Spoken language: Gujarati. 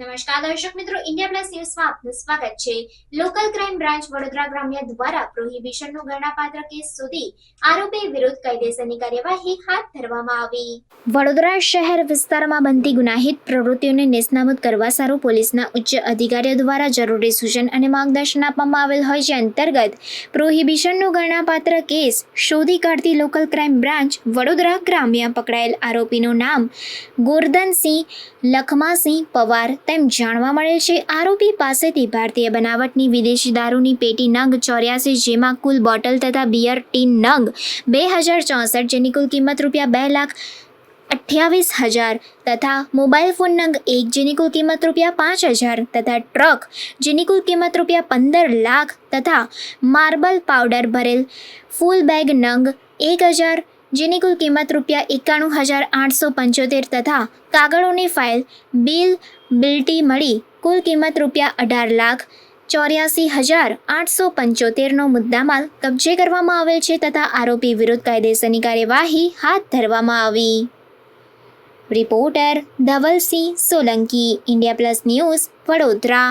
નમસ્કાર દર્શક મિત્રો ઇન્ડિયા પ્લસ ન્યૂઝમાં આપનું સ્વાગત છે. લોકલ ક્રાઇમ બ્રાન્ચ વડોદરા ગ્રામ્ય દ્વારા પ્રોહિબિશનનો ગણનાપાત્ર કેસ સુધી આરોપી વિરુદ્ધ કાયદેસરની કાર્યવાહી હાથ ધરવામાં આવી. વડોદરા શહેર વિસ્તારમાં બનતી ગુનાહિત પ્રવૃત્તિઓને નેસ્તનાબૂદ કરવા સારું પોલીસના ઉચ્ચ અધિકારીઓ દ્વારા જરૂરી સૂચન અને માર્ગદર્શન આપવામાં આવેલ હોય છે. અંતર્ગત પ્રોહિબિશનનો ગણનાપાત્ર કેસ શોધી કાઢતી લોકલ ક્રાઇમ બ્રાન્ચ વડોદરા ગ્રામ્ય પકડાયેલ આરોપીનું નામ ગોરધનસિંહ, લખમાસિંહ પવાર તેમ જાણવા મળેલ છે, આરોપી પાસેથી ભારતીય બનાવટની વિદેશી દારૂની પેટી નંગ ચોર્યાસી, જેમાં કુલ બોટલ તથા બિયર ટીન નંગ બે હજાર ચોસઠ, જેની કુલ કિંમત રૂપિયા બે લાખ અઠ્યાવીસ હજાર તથા મોબાઈલ ફોન નંગ એક, જેની કુલ કિંમત રૂપિયા પાંચ હજાર તથા ટ્રક, જેની કુલ કિંમત રૂપિયા પંદર લાખ તથા માર્બલ પાવડર ભરેલ ફૂલ બેગ નંગ એક હજાર જેની કુલ કિંમત રૂપિયા એકાણું હજાર આઠસો પંચોતેર તથા કાગળોની ફાઇલ બિલ બિલ્ટી મળી કુલ કિંમત રૂપિયા અઢાર લાખ ચોર્યાસી હજાર આઠસો પંચોતેરનો મુદ્દામાલ કબજે કરવામાં આવેલ છે તથા આરોપી વિરુદ્ધ કાયદેસરની કાર્યવાહી હાથ ધરવામાં આવી. Reporter Dhavalsinh Solanki, India plus news Vadodara.